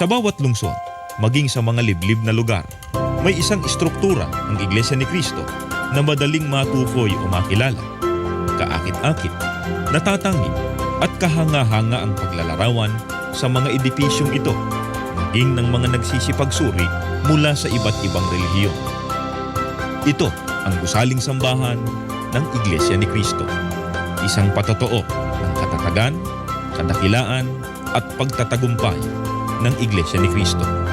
Sa bawat lungsod, maging sa mga liblib na lugar, may isang istruktura ang Iglesia ni Cristo na madaling matukoy o makilala. Kaakit-akit, natatangi at kahanga-hanga ang paglalarawan sa mga edipisyong ito, maging ng mga nagsisipagsuri mula sa iba't ibang relihiyon. Ito ang gusaling sambahan ng Iglesia ni Cristo. Isang patotoo ng katatagan, kadakilaan at pagtatagumpay ng Iglesia ni Cristo.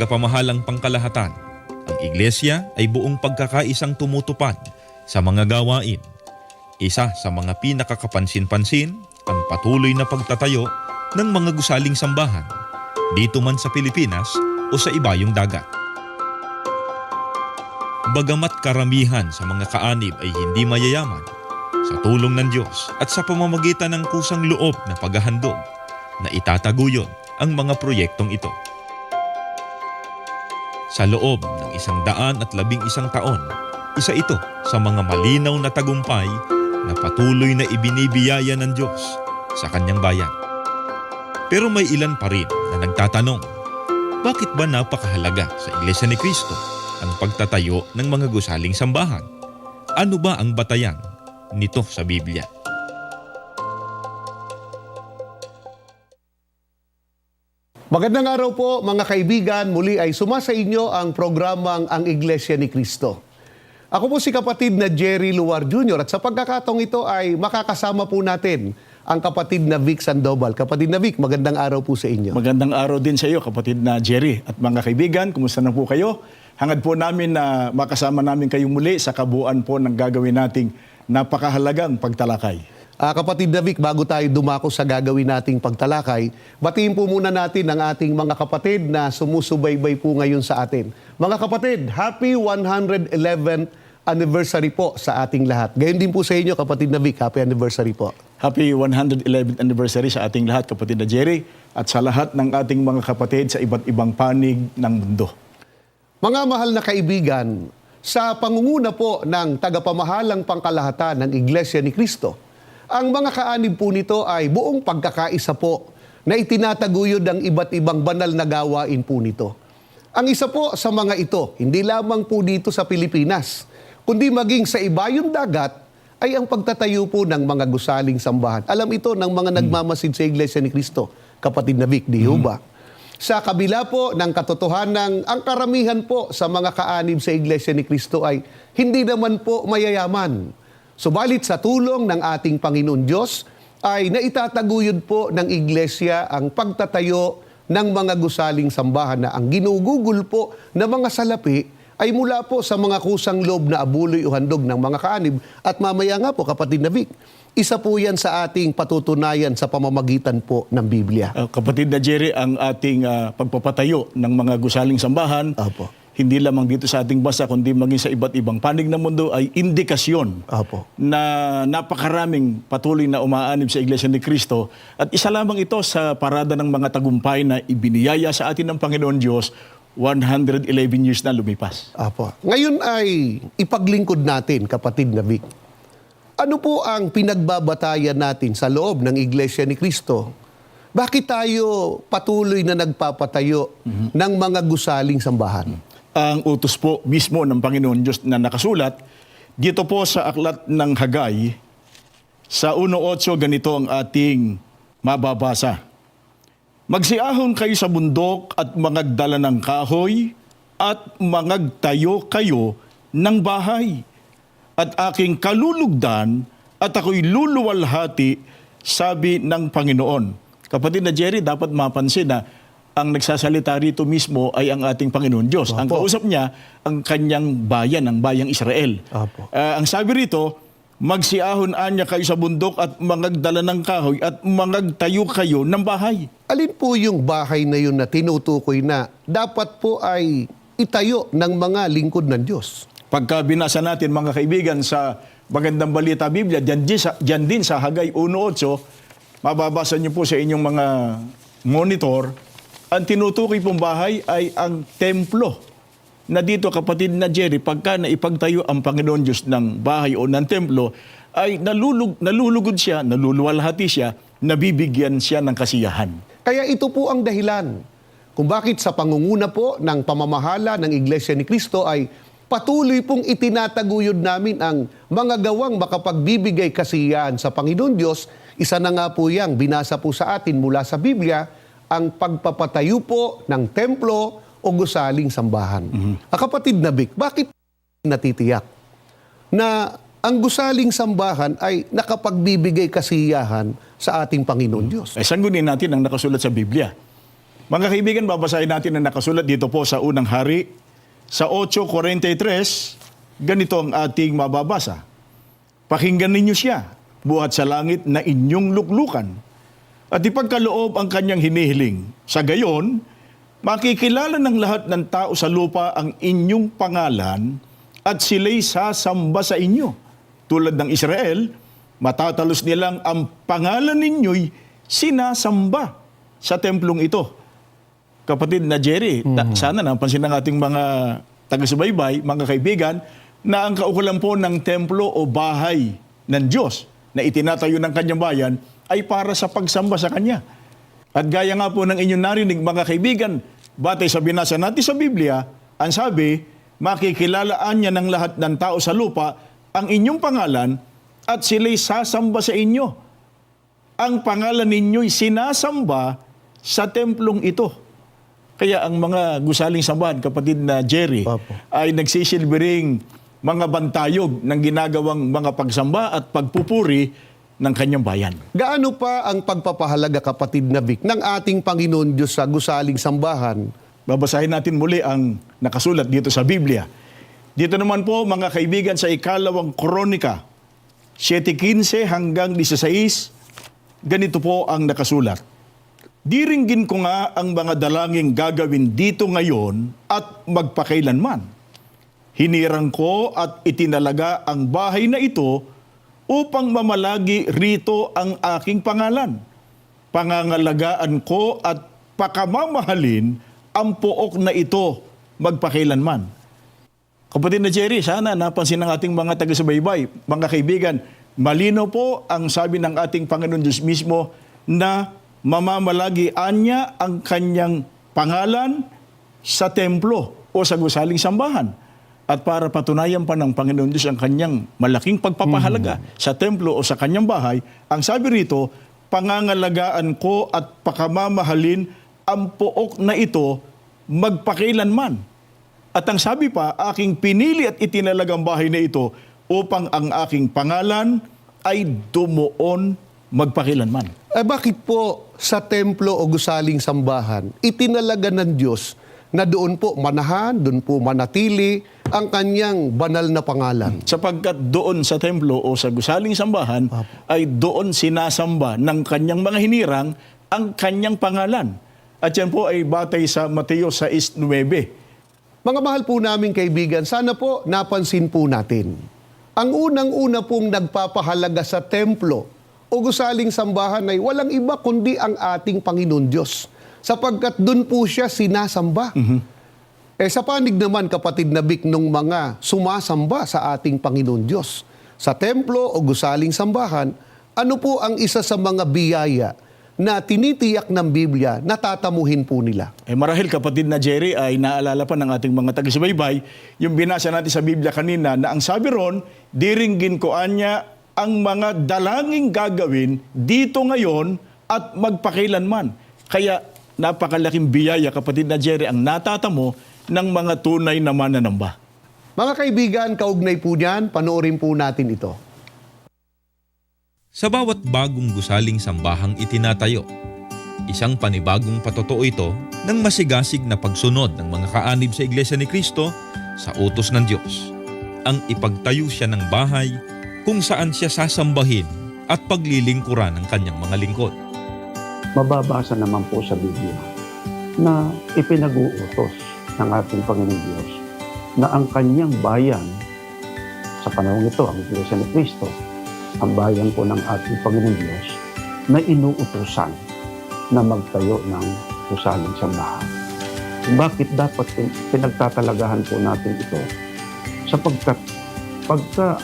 Tagapamahalang pangkalahatan, ang iglesia ay buong pagkakaisang tumutupad sa mga gawain. Isa sa mga pinakakapansin-pansin ang patuloy na pagtatayo ng mga gusaling sambahan dito man sa Pilipinas o sa ibayong dagat. Bagamat karamihan sa mga kaanib ay hindi mayayaman, sa tulong ng Diyos at sa pamamagitan ng kusang loob na paghahandog, na itataguyod ang mga proyektong ito. Sa loob ng isang daan at labing isang taon, isa ito sa mga malinaw na tagumpay na patuloy na ibinibiyaya ng Diyos sa kanyang bayan. Pero may ilan pa rin na nagtatanong, bakit ba napakahalaga sa Iglesia ni Cristo ang pagtatayo ng mga gusaling sambahan? Ano ba ang batayan nito sa Biblia? Magandang araw po mga kaibigan. Muli ay sumasa inyo ang programang Ang Iglesia ni Cristo. Ako po si kapatid na Jerry Luar Jr. at sa pagkakataong ito ay makakasama po natin ang kapatid na Vic Sandoval. Kapatid na Vic, magandang araw po sa inyo. Magandang araw din sa iyo, kapatid na Jerry. At mga kaibigan, kumusta na po kayo? Hangad po namin na makasama namin kayo muli sa kabuuan po ng gagawin nating napakahalagang pagtalakay. Ah, kapatid na Vic, bago tayo dumako sa gagawin nating pagtalakay, batiin po muna natin ang ating mga kapatid na sumusubaybay po ngayon sa atin. Mga kapatid, happy 111th anniversary po sa ating lahat. Gayon din po sa inyo, kapatid na Vic, happy anniversary po. Happy 111th anniversary sa ating lahat, kapatid na Jerry, at sa lahat ng ating mga kapatid sa iba't ibang panig ng mundo. Mga mahal na kaibigan, sa pangunguna po ng tagapamahalang pangkalahatan ng Iglesia ni Cristo, ang mga kaanib po nito ay buong pagkakaisa po na itinataguyod ang iba't ibang banal na gawain po nito. Ang isa po sa mga ito, hindi lamang po dito sa Pilipinas, kundi maging sa ibayong dagat, ay ang pagtatayo po ng mga gusaling sambahan. Alam ito ng mga nagmamasid sa Iglesia ni Cristo, kapatid na Vic, di ho ba? Sa kabila po ng katotohanan, ang karamihan po sa mga kaanib sa Iglesia ni Cristo ay hindi naman po mayayaman. Subalit sa tulong ng ating Panginoon Diyos, ay naitataguyod po ng Iglesia ang pagtatayo ng mga gusaling sambahan na ang ginugugol po na mga salapi ay mula po sa mga kusang loob na abuloy o handog ng mga kaanib. At mamaya nga po, kapatid na Vic, isa po yan sa ating patutunayan sa pamamagitan po ng Biblia. Uh, kapatid na Jerry, ang ating uh, pagpapatayo ng mga gusaling sambahan, Apo. Hindi lamang dito sa ating bansa, kundi maging sa iba't ibang panig ng mundo, ay indikasyon Apo. na napakaraming patuloy na umaanib sa Iglesia ni Kristo. At isa lamang ito sa parada ng mga tagumpay na ibiniyaya sa atin ng Panginoon Diyos 111 years na lumipas. Apo. Ngayon ay ipaglingkod natin, kapatid na Vic. Ano po ang pinagbabatayan natin sa loob ng Iglesia ni Cristo? Bakit tayo patuloy na nagpapatayo ng mga gusaling sambahan? Ang utos po mismo ng Panginoon Diyos na nakasulat, dito po sa aklat ng Hagay, sa 1.8 ganito ang ating mababasa. Magsiahon kayo sa bundok at mangagdala ng kahoy at mangagtayo kayo ng bahay. At aking kalulugdan at ako'y luluwalhati, sabi ng Panginoon. Kapatid na Jerry, dapat mapansin na ang nagsasalita rito mismo ay ang ating Panginoon Diyos. Ang Opo. kausap niya, ang kanyang bayan, ang bayang Israel. Opo. Ah, ang sabi rito, magsiahon anya kayo sa bundok at mangagdala ng kahoy at mangagtayo kayo ng bahay. Alin po yung bahay na yun na tinutukoy na dapat po ay itayo ng mga lingkod ng Diyos? Pagka binasa natin mga kaibigan sa Magandang Balita Biblia, dyan, din sa, dyan din sa Hagay 1.8, mababasa niyo po sa inyong mga monitor, ang tinutukoy pong bahay ay ang templo. Na dito kapatid na Jerry, pagka naipagtayo ang Panginoon Diyos ng bahay o ng templo, ay nalulug, nalulugod siya, naluluwalhati siya, nabibigyan siya ng kasiyahan. Kaya ito po ang dahilan kung bakit sa pangunguna po ng pamamahala ng Iglesia ni Cristo ay patuloy pong itinataguyod namin ang mga gawang makapagbibigay kasiyahan sa Panginoon Diyos. Isa na nga po yang binasa po sa atin mula sa Biblia, ang pagpapatayo po ng templo o gusaling sambahan. Ah, kapatid na Vic, bakit natitiyak na ang gusaling sambahan ay nakapagbibigay kasiyahan sa ating Panginoon Diyos? Ay sanggunin natin ang nakasulat sa Biblia. Mga kaibigan, babasahin natin ang nakasulat dito po sa unang hari. Sa 8.43, ganito ang ating mababasa. Pakinggan ninyo siya, buhat sa langit na inyong luklukan. At ipagkaloob ang kanyang hinihiling. Sa gayon, makikilala ng lahat ng tao sa lupa ang inyong pangalan at sila'y sasamba sa inyo. Tulad ng Israel, matatalos nilang ang pangalan ninyo'y sinasamba sa templong ito. Kapatid na Jerry, ta- sana napansin ng ating mga taga-subaybay, mga kaibigan, na ang kaukulan po ng templo o bahay ng Diyos na itinatayo ng kanyang bayan ay para sa pagsamba sa Kanya. At gaya nga po ng inyong narinig mga kaibigan, batay sa binasa natin sa Biblia, ang sabi, makikilalaan niya ng lahat ng tao sa lupa ang inyong pangalan at sila'y sasamba sa inyo. Ang pangalan ninyo'y sinasamba sa templong ito. Kaya ang mga gusaling sambahan, kapatid na Jerry, Opo. ay nagsisilbering mga bantayog ng ginagawang mga pagsamba at pagpupuri ng kanyang bayan. Gaano pa ang pagpapahalaga kapatid na Vic ng ating Panginoon Diyos sa gusaling sambahan? Babasahin natin muli ang nakasulat dito sa Biblia. Dito naman po mga kaibigan sa ikalawang kronika, 7.15 hanggang 16, ganito po ang nakasulat. Diringgin ko nga ang mga dalangin gagawin dito ngayon at magpakailanman. Hinirang ko at itinalaga ang bahay na ito upang mamalagi rito ang aking pangalan. Pangangalagaan ko at pakamamahalin ang pook na ito magpakailanman. Kapatid na Jerry, sana napansin ng ating mga taga-subaybay, mga kaibigan, malino po ang sabi ng ating Panginoon Diyos mismo na mamamalagi anya ang kanyang pangalan sa templo o sa gusaling sambahan. At para patunayan pa ng Panginoon Diyos ang kanyang malaking pagpapahalaga sa templo o sa kanyang bahay, ang sabi rito, pangangalagaan ko at pakamamahalin ang pook na ito magpakilanman. At ang sabi pa, aking pinili at itinalagang bahay na ito upang ang aking pangalan ay dumuon magpakilanman. Eh bakit po sa templo o gusaling sambahan, itinalaga ng Diyos na doon po manahan, doon po manatili ang kanyang banal na pangalan? Sapagkat doon sa templo o sa gusaling sambahan ay doon sinasamba ng kanyang mga hinirang ang kanyang pangalan. At yan po ay batay sa Mateo 6.9. Mga mahal po naming kaibigan, sana po napansin po natin. Ang unang-una pong nagpapahalaga sa templo o gusaling sambahan ay walang iba kundi ang ating Panginoon Diyos. Sapagkat doon po siya sinasamba. Eh sa panig naman kapatid na Bik nung mga sumasamba sa ating Panginoon Diyos. Sa templo o gusaling sambahan, ano po ang isa sa mga biyaya na tinitiyak ng Biblia na tatamuhin po nila? Eh marahil kapatid na Jerry ay naalala pa ng ating mga taga-subaybay yung binasa natin sa Biblia kanina na ang sabi ron, diringgin ko anya ang mga dalangin gagawin dito ngayon at magpakilanman. Kaya napakalaking biyaya kapatid na Jerry ang natatamo ng mga tunay na mananamba. Mga kaibigan, kaugnay po niyan, panoorin po natin ito. Sa bawat bagong gusaling sambahang itinatayo, Isang panibagong patotoo ito ng masigasig na pagsunod ng mga kaanib sa Iglesia ni Kristo sa utos ng Diyos. Ang ipagtayo siya ng bahay kung saan siya sasambahin at paglilingkuran ng kanyang mga lingkod. mababasa naman po sa Biblia na ipinag-uutos ng ating Panginoong Diyos na ang kanyang bayan, sa panahon ito, ang Iglesia ni Cristo, ang bayan po ng ating Panginoong Diyos, na inuutosan na magtayo ng gusaling sambahan. Bakit dapat pin- pinagtatalagahan po natin ito? Sapagkat pagka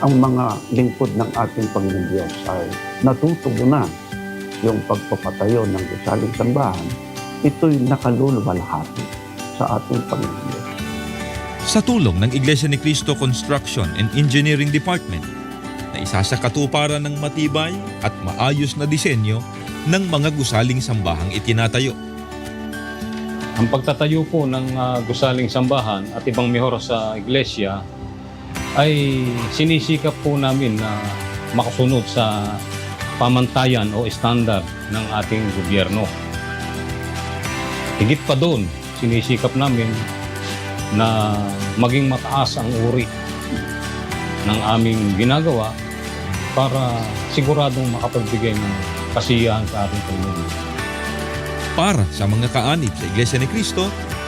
ang mga lingkod ng ating Panginoong Diyos ay natutugunan yung pagpapatayo ng gusaling sambahan, ito'y nakaluluwalhati sa ating Diyos. Sa tulong ng Iglesia ni Cristo Construction and Engineering Department na isa sa katuparan ng matibay at maayos na disenyo ng mga gusaling sambahang itinatayo. Ang pagtatayo po ng ah, gusaling sambahan at ibang mehor sa iglesia ay sinisikap po namin na makasunod sa pamantayan o standard ng ating gobyerno. Higit pa doon, sinisikap namin na maging mataas ang uri ng aming ginagawa para siguradong makapagbigay ng kasiyahan sa ating Panginoon. Para sa mga kaanib sa Iglesia ni Cristo,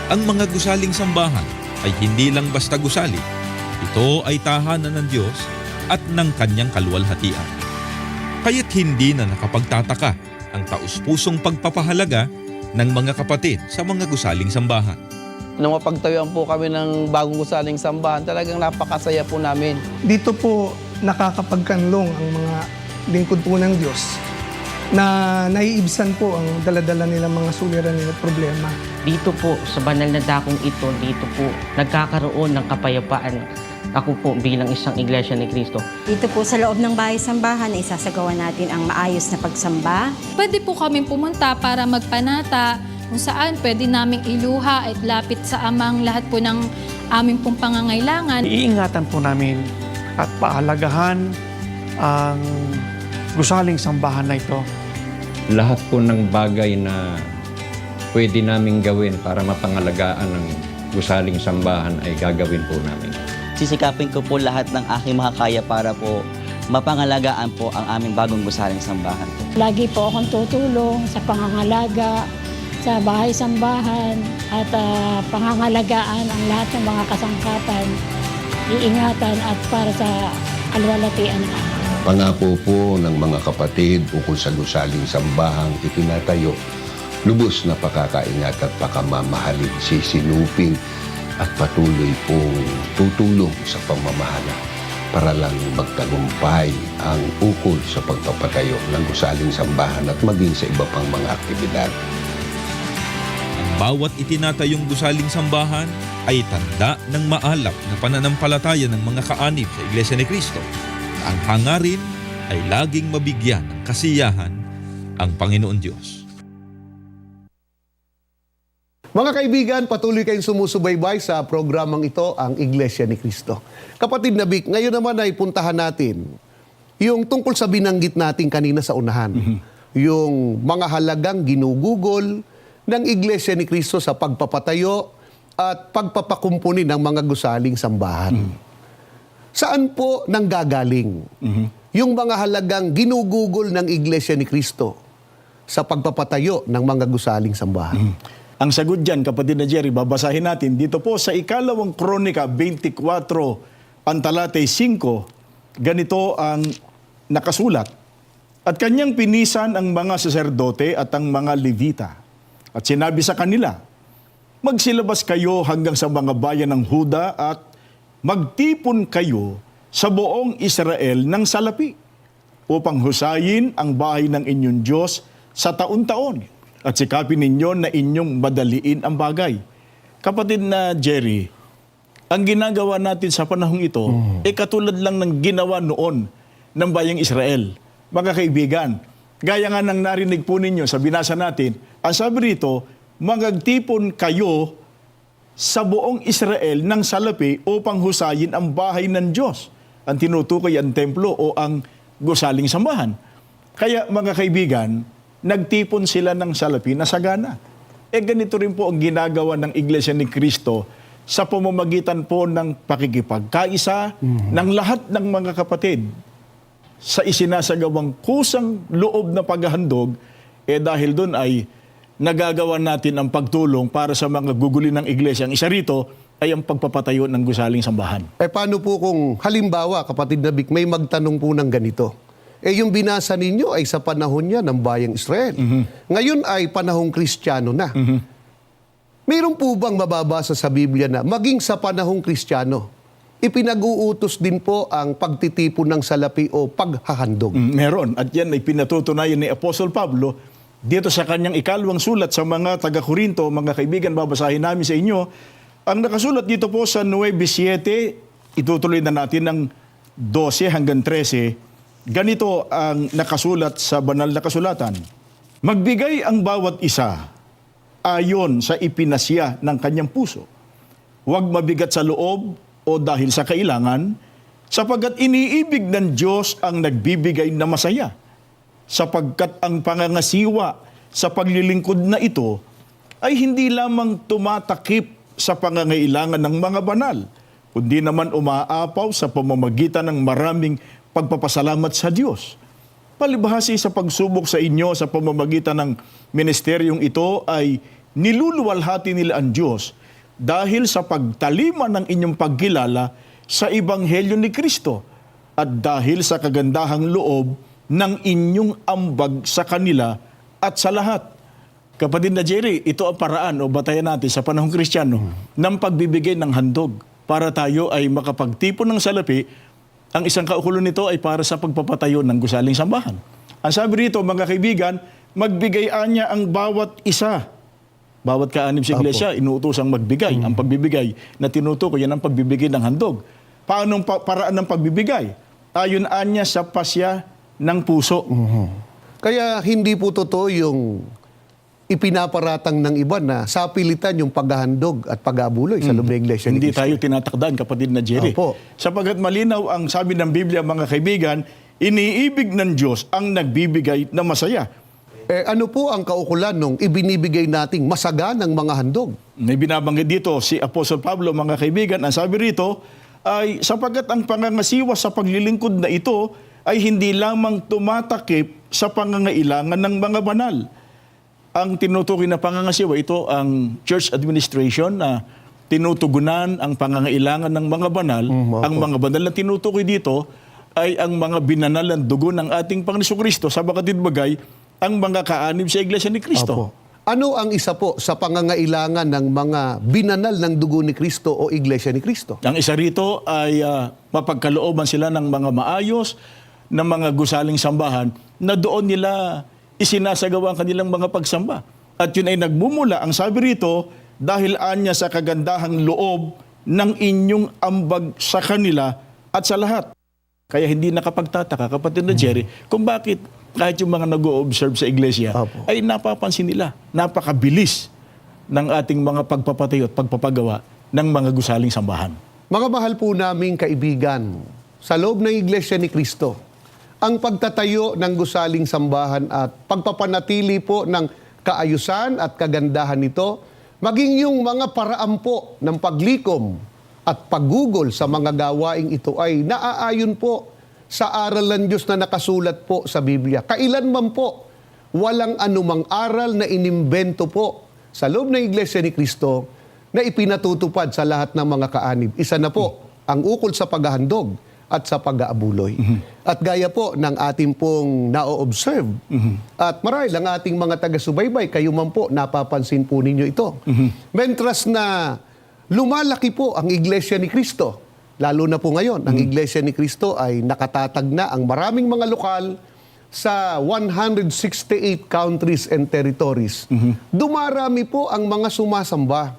ang mga gusaling sambahan ay hindi lang basta gusali. Ito ay tahanan ng Diyos at ng kanyang kaluwalhatian. Kaya't hindi na nakapagtataka ang taus-pusong pagpapahalaga ng mga kapatid sa mga gusaling sambahan. Nung mapagtayuan po kami ng bagong gusaling sambahan, talagang napakasaya po namin. dito po nakakapagkanlong ang mga lingkod po ng Diyos na naiibsan po ang daladala nilang mga suliranin at problema. Dito po, sa banal na dakong ito, dito po, nagkakaroon ng kapayapaan. Ako po bilang isang iglesia ni Kristo. Dito po sa loob ng bahay-sambahan, isasagawa natin ang maayos na pagsamba. Pwede po kami pumunta para magpanata kung saan pwede naming iluha at lapit sa amang lahat po ng aming pong pangangailangan. Iingatan po namin at paalagahan ang gusaling sambahan na ito. lahat po ng bagay na pwede naming gawin para mapangalagaan ng gusaling sambahan ay gagawin po namin. Sisikapin ko po lahat ng aking makakaya para po mapangalagaan po ang aming bagong gusaling sambahan. Lagi po akong tutulong sa pangangalaga, sa bahay-sambahan at ah, pangangalagaan ang lahat ng mga kasangkapan, iingatan at para sa kalwalatian ng Pangako po ng mga kapatid ukol sa gusaling sambahang itinatayo, lubos na pakakaingat at pakamamahalin, sisinupin at patuloy pong tutulong sa pamamahala para lang magtagumpay ang ukol sa pagpapatayo ng gusaling sambahan at maging sa iba pang mga aktibidad. Ang bawat itinatayong gusaling sambahan ay tanda ng maalap na pananampalataya ng mga kaanib sa Iglesia ni Cristo. Ang hangarin ay laging mabigyan ng kasiyahan ang Panginoon Diyos. Mga kaibigan, patuloy kayong sumusubaybay sa programang ito, ang Iglesia ni Cristo. Kapatid na Vic, ngayon naman ay puntahan natin yung tungkol sa binanggit natin kanina sa unahan. Yung mga halagang ginugugol ng Iglesia ni Cristo sa pagpapatayo at pagpapakumpuni ng mga gusaling sambahan. Saan po nanggagaling yung mga halagang ginugugol ng Iglesia ni Cristo sa pagpapatayo ng mga gusaling sambahan? Ang sagot dyan, kapatid na Jerry, babasahin natin dito po sa ikalawang kronika 24, pantalatay 5, ganito ang nakasulat. At kanyang pinisan ang mga saserdote at ang mga levita. At sinabi sa kanila, magsilabas kayo hanggang sa mga bayan ng Huda at magtipon kayo sa buong Israel ng salapi upang husayin ang bahay ng inyong Diyos sa taon-taon at sikapin ninyo na inyong madaliin ang bagay. Kapatid na Jerry, ang ginagawa natin sa panahong ito, eh katulad lang ng ginawa noon ng bayang Israel. Mga kaibigan, gaya nga ng narinig po ninyo sa binasa natin, ang sabi rito, magagtipon kayo sa buong Israel ng salapi upang husayin ang bahay ng Diyos. Ang tinutukoy ang templo o ang gusaling sambahan. Kaya mga kaibigan, nagtipon sila ng salapi na sagana. Eh ganito rin po ang ginagawa ng Iglesia ni Cristo sa pamamagitan po ng pakikipagkaisa ng lahat ng mga kapatid sa isinasagawang kusang loob na paghahandog, eh dahil doon ay nagagawa natin ang pagtulong para sa mga guguli ng iglesia. Ang isa rito ay ang pagpapatayo ng gusaling sambahan. Eh paano po kung halimbawa, kapatid na Vic, may magtanong po ng ganito? Eh yung binasa ninyo ay sa panahon niya ng bayang Israel. Ngayon ay panahong Kristiyano na. Mayroon po bang mababasa sa Biblia na maging sa panahong Kristiyano, ipinag-uutos din po ang pagtitipon ng salapi o paghahandog? Mm, meron. At yan ay pinatutunayan ni Apostol Pablo dito sa kanyang ikalawang sulat sa mga taga-Korinto, mga kaibigan, babasahin namin sa inyo. Ang nakasulat dito po sa 9.7, itutuloy na natin ng 12 hanggang 13. Ganito ang nakasulat sa banal na kasulatan. Magbigay ang bawat isa ayon sa ipinasya ng kanyang puso. Huwag mabigat sa loob o dahil sa kailangan, sapagkat iniibig ng Diyos ang nagbibigay na masaya. Sapagkat ang pangangasiwa sa paglilingkod na ito ay hindi lamang tumatakip sa pangangailangan ng mga banal, kundi naman umaapaw sa pamamagitan ng maraming pagpapasalamat sa Diyos. Palibhasi sa pagsubok sa inyo sa pamamagitan ng ministeryong ito ay niluluwalhati nila ang Diyos dahil sa pagtalima ng inyong pagkilala sa Ebanghelyo ni Kristo at dahil sa kagandahang loob ng inyong ambag sa kanila at sa lahat. Kapatid na Jerry, ito ang paraan o batayan natin sa panahong Kristiyano ng pagbibigay ng handog para tayo ay makapagtipon ng salapi ang isang kaukulo nito ay para sa pagpapatayo ng gusaling sambahan. Ang sabi rito, mga kaibigan, magbigay niya ang bawat isa. Bawat kaanib sa iglesia, inuutosang magbigay. Ang pagbibigay na tinutukoy, yan ang pagbibigay ng handog. Paano ang pa- paraan ng pagbibigay? Ayon anya sa pasya ng puso. Kaya hindi po totoo yung ipinaparatang ng iba na sapilitan yung paghahandog at pag-aabuloy sa loob ng iglesia Hindi tayo tinatakdan, kapatid na Jerry. Opo. Sapagat malinaw ang sabi ng Biblia, mga kaibigan, iniibig ng Diyos ang nagbibigay na masaya. Eh, ano po ang kaukulan nung ibinibigay nating masaganang mga handog? May binabanggit dito si Apostol Pablo, mga kaibigan, ang sabi rito ay sapagat ang pangangasiwa sa paglilingkod na ito ay hindi lamang tumatakip sa pangangailangan ng mga banal. Ang tinutukoy na pangangasiwa, ito ang church administration na tinutugunan ang pangangailangan ng mga banal. ang mga banal na tinutukoy dito ay ang mga binanal ng dugo ng ating Panginoon Kristo sa bagay ang mga kaanib sa Iglesia ni Kristo. Opo. Ano ang isa po sa pangangailangan ng mga binanal ng dugo ni Kristo o iglesia ni Kristo? Ang isa rito ay ah, mapagkalooban sila ng mga maayos, ng mga gusaling sambahan na doon nila isinasagawa ang kanilang mga pagsamba. At yun ay nagmumula, ang sabi rito, dahil anya sa kagandahang loob ng inyong ambag sa kanila at sa lahat. Kaya hindi nakapagtataka, kapatid na Jerry, kung bakit kahit yung mga nag-o-observe sa iglesia, Opo. ay napapansin nila, napakabilis ng ating mga pagpapatayo at pagpapagawa ng mga gusaling sambahan. Mga mahal po naming kaibigan, sa loob ng iglesia ni Kristo, ang pagtatayo ng gusaling sambahan at pagpapanatili po ng kaayusan at kagandahan nito, maging yung mga paraan po ng paglikom at paggugol sa mga gawaing ito ay naaayon po sa aral ng Diyos na nakasulat po sa Biblia. Kailanman po, walang anumang aral na inimbento po sa loob ng Iglesia ni Kristo na ipinatutupad sa lahat ng mga kaanib. Isa na po ang ukol sa paghahandog at sa pag-aabuloy. At gaya po ng ating pong na-observe at marahil ang ating mga taga-subaybay, kayo man po, napapansin po ninyo ito. Mentras na lumalaki po ang Iglesia ni Kristo, lalo na po ngayon, ang Iglesia ni Kristo ay nakatatag na ang maraming mga lokal sa 168 countries and territories. Dumarami po ang mga sumasamba.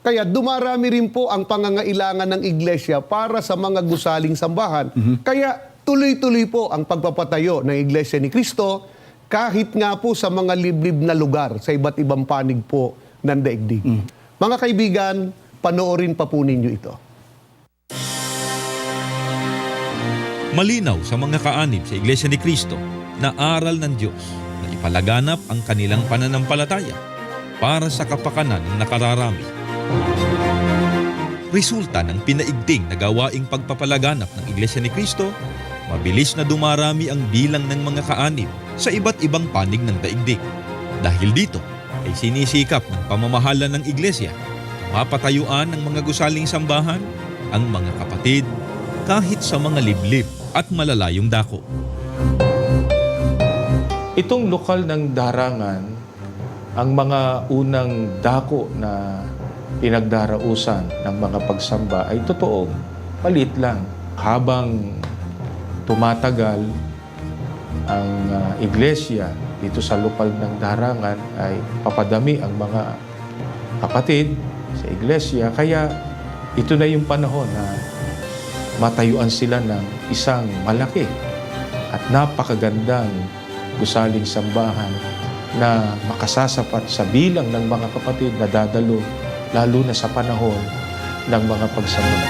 Kaya dumarami rin po ang pangangailangan ng iglesia para sa mga gusaling sambahan. Kaya tuloy-tuloy po ang pagpapatayo ng iglesia ni Kristo kahit nga po sa mga liblib na lugar sa iba't ibang panig po ng daigdig. Mga kaibigan, panoorin pa po ninyo ito. Malinaw sa mga kaanib sa Iglesia ni Kristo na aral ng Diyos na ipalaganap ang kanilang pananampalataya para sa kapakanan ng nakararami. Resulta ng pinaigting na gawaing pagpapalaganap ng Iglesia ni Cristo, mabilis na dumarami ang bilang ng mga kaanib sa iba't ibang panig ng daigdig. Dahil dito ay sinisikap ng pamamahala ng Iglesia mapatayuan ng mga gusaling sambahan ang mga kapatid kahit sa mga liblib at malalayong dako. Itong lokal ng darangan, ang mga unang dako na pinagdarausan ng mga pagsamba ay totoong palit lang. Habang tumatagal ang ah, iglesia dito sa lokal ng darangan ay papadami ang mga kapatid sa iglesia. Kaya ito na yung panahon na matayuan sila ng isang malaki at napakagandang gusaling sambahan na makasasapat sa bilang ng mga kapatid na dadalo lalo na sa panahon ng mga pagsamba.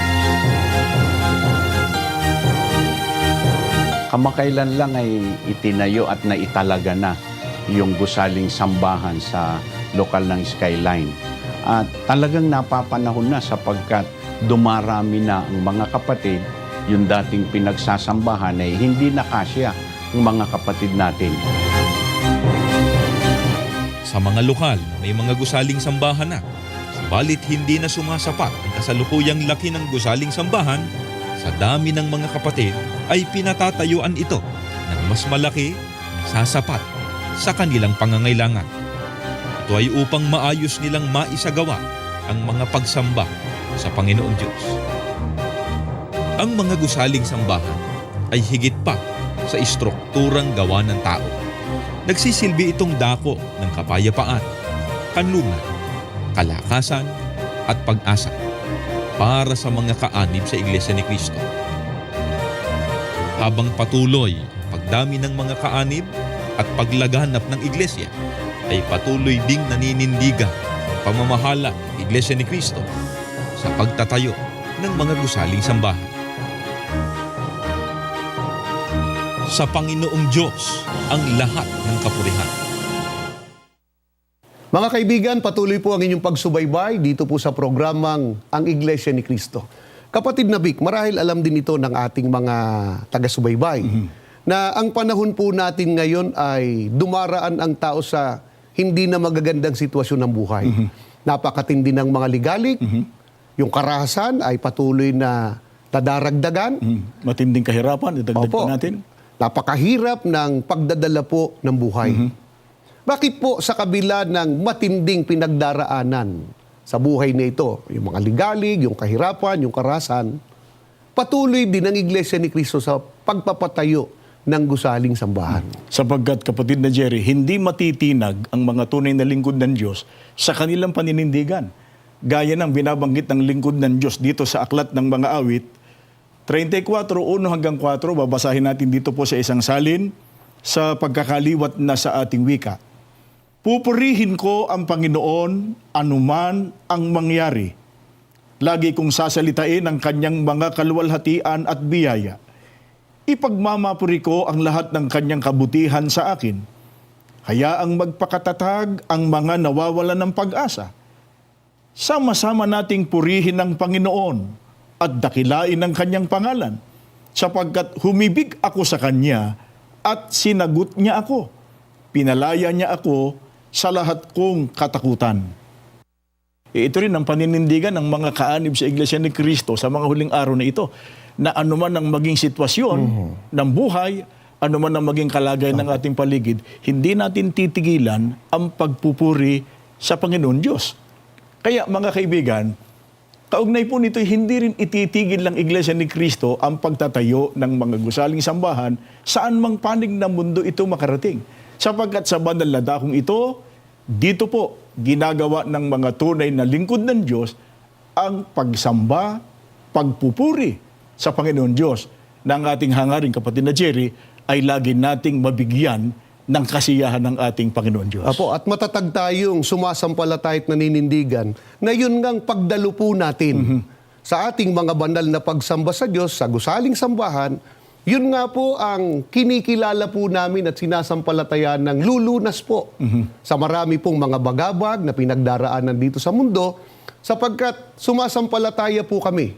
Kamakailan lang ay itinayo at naitalaga na yung gusaling sambahan sa lokal ng Skyline. At talagang napapanahon na sapagkat dumarami na ang mga kapatid, yung dating pinagsasambahan ay hindi na kasya ang mga kapatid natin. Sa mga lokal na may mga gusaling sambahan na, subalit hindi na sumasapat ang kasalukuyang laki ng gusaling sambahan, sa dami ng mga kapatid ay pinatatayuan ito ng mas malaki na sasapat sa kanilang pangangailangan. Ito ay upang maayos nilang maisagawa ang mga pagsamba sa Panginoon Diyos. Ang mga gusaling sambahan ay higit pa sa istrukturang gawa ng tao. Nagsisilbi itong dako ng kapayapaan, kanlungan, kalakasan at pag-asa para sa mga kaanib sa Iglesia ni Cristo. Habang patuloy pagdami ng mga kaanib at paglaganap ng Iglesia, ay patuloy ding naninindigan pamamahala Iglesia ni Cristo sa pagtatayo ng mga gusaling sambahan. Sa Panginoong Diyos ang lahat ng kapurihan. Mga kaibigan, patuloy po ang inyong pagsubaybay dito po sa programang Ang Iglesia ni Cristo. Kapatid na Vic, marahil alam din ito ng ating mga taga-subaybay na ang panahon po natin ngayon ay dumaraan ang tao sa hindi na magagandang sitwasyon ng buhay. Napakatindi ng mga ligalig, yung karahasan ay patuloy na nadaragdagan. Matinding kahirapan, idagdag Opo. pa natin. Napakahirap ng pagdadala po ng buhay. Bakit po sa kabila ng matinding pinagdaraanan sa buhay na ito, yung mga ligalig, yung kahirapan, yung karasan, patuloy din ang Iglesia ni Cristo sa pagpapatayo ng gusaling sambahan. Sapagkat kapatid na Jerry, hindi matitinag ang mga tunay na lingkod ng Diyos sa kanilang paninindigan. Gaya ng binabanggit ng lingkod ng Diyos dito sa aklat ng mga awit, 34, 1 hanggang 4, babasahin natin dito po sa isang salin sa pagkakaliwat na sa ating wika. Pupurihin ko ang Panginoon anuman ang mangyari. Lagi kong sasalitain ang kanyang mga kaluwalhatian at biyaya. Ipagmamapuri ko ang lahat ng kanyang kabutihan sa akin. Hayaang magpakatatag ang mga nawawala ng pag-asa. Sama-sama nating purihin ang Panginoon at dakilain ang kanyang pangalan sapagkat humibig ako sa kanya at sinagot niya ako. Pinalaya niya ako sa lahat kong katakutan. Eh, Ito rin ang paninindigan ng mga kaanib sa Iglesia ni Cristo sa mga huling araw na ito na anuman ang maging sitwasyon ng buhay, anuman ang maging kalagayan ng ating paligid, hindi natin titigilan ang pagpupuri sa Panginoon Diyos. Kaya mga kaibigan, kaugnay po nito, hindi rin ititigil ng Iglesia ni Cristo ang pagtatayo ng mga gusaling sambahan saan mang panig ng mundo ito makarating. Sapagkat sa banal na dakong ito, dito po ginagawa ng mga tunay na lingkod ng Diyos ang pagsamba, pagpupuri sa Panginoon Diyos na ang ating hangaring kapatid na Jerry ay lagi nating mabigyan ng kasiyahan ng ating Panginoon Diyos. Apo, at matatag tayong sumasampalataya at naninindigan na yun ngang pagdalo po natin sa ating mga banal na pagsamba sa Diyos, sa gusaling sambahan, Yun nga po ang kinikilala po namin at sinasampalatayan ng lulunas po sa marami pong mga bagabag na pinagdaraanan dito sa mundo sapagkat sumasampalataya po kami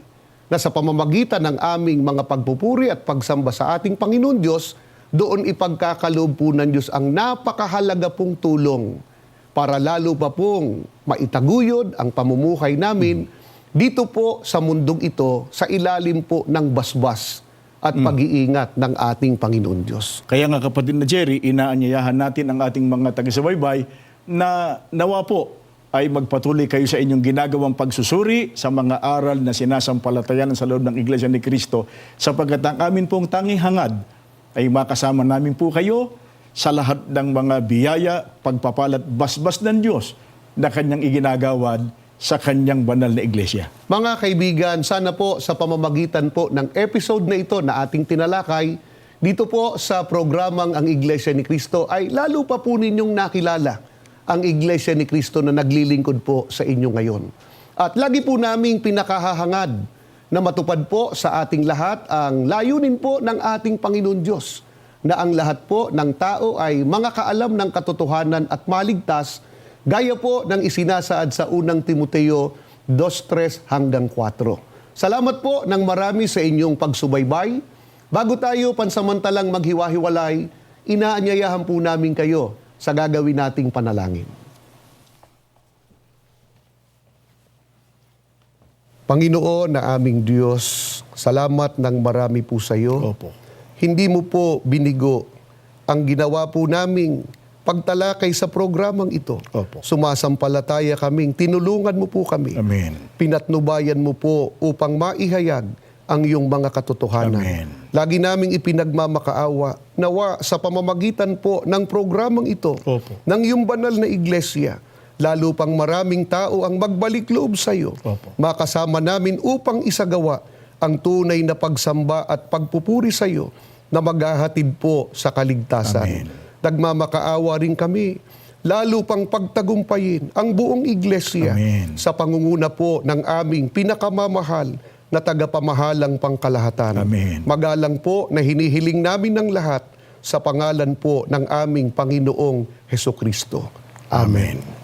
na sa pamamagitan ng aming mga pagpupuri at pagsamba sa ating Panginoon Diyos, doon ipagkakaloob po ng Diyos ang napakahalaga pong tulong para lalo pa pong maitaguyod ang pamumuhay namin dito po sa mundong ito sa ilalim po ng basbas at pag-iingat ng ating Panginoon Diyos. Kaya nga kapatid na Jerry, inaanyayahan natin ang ating mga taga-subaybay na nawa po ay magpatuloy kayo sa inyong ginagawang pagsusuri sa mga aral na sinasampalatayan sa loob ng Iglesia ni Cristo sapagkat ang amin pong tanging hangad ay makasama namin po kayo sa lahat ng mga biyaya, pagpapalat, basbas ng Diyos na kanyang iginagawad sa kanyang banal na iglesia. Mga kaibigan, sana po sa pamamagitan po ng episode na ito na ating tinalakay, dito po sa programang Ang Iglesia ni Cristo ay lalo pa po ninyong nakilala ang Iglesia ni Cristo na naglilingkod po sa inyo ngayon. At lagi po naming pinakahahangad na matupad po sa ating lahat ang layunin po ng ating Panginoon Diyos na ang lahat po ng tao ay mga kaalam ng katotohanan at maligtas gaya po ng isinasaad sa unang Timoteo 2.3 hanggang 4. Salamat po ng marami sa inyong pagsubaybay. Bago tayo pansamantalang maghiwa-hiwalay, inaanyayahan po namin kayo sa gagawin nating panalangin. Panginoon na aming Diyos, salamat ng marami po sa iyo. Opo. Hindi mo po binigo ang ginawa po naming pagtalakay sa programang ito. Opo. Sumasampalataya kaming, tinulungan mo po kami. Amen. Pinatnubayan mo po upang maihayag ang iyong mga katotohanan. Amen. Lagi naming ipinagmamakaawa nawa sa pamamagitan po ng programang ito Opo. ng iyong banal na iglesia, lalo pang maraming tao ang magbalik loob sa iyo. Opo. Makasama namin upang isagawa ang tunay na pagsamba at pagpupuri sa iyo na maghahatid po sa kaligtasan. Amen. Nagmamakaawa rin kami lalo pang pagtagumpayin ang buong iglesia Amen. sa pangunguna po ng aming pinakamamahal na tagapamahalang pangkalahatan. Amen. Magalang po na hinihiling namin ng lahat sa pangalan po ng aming Panginoong Heso Kristo. Amen.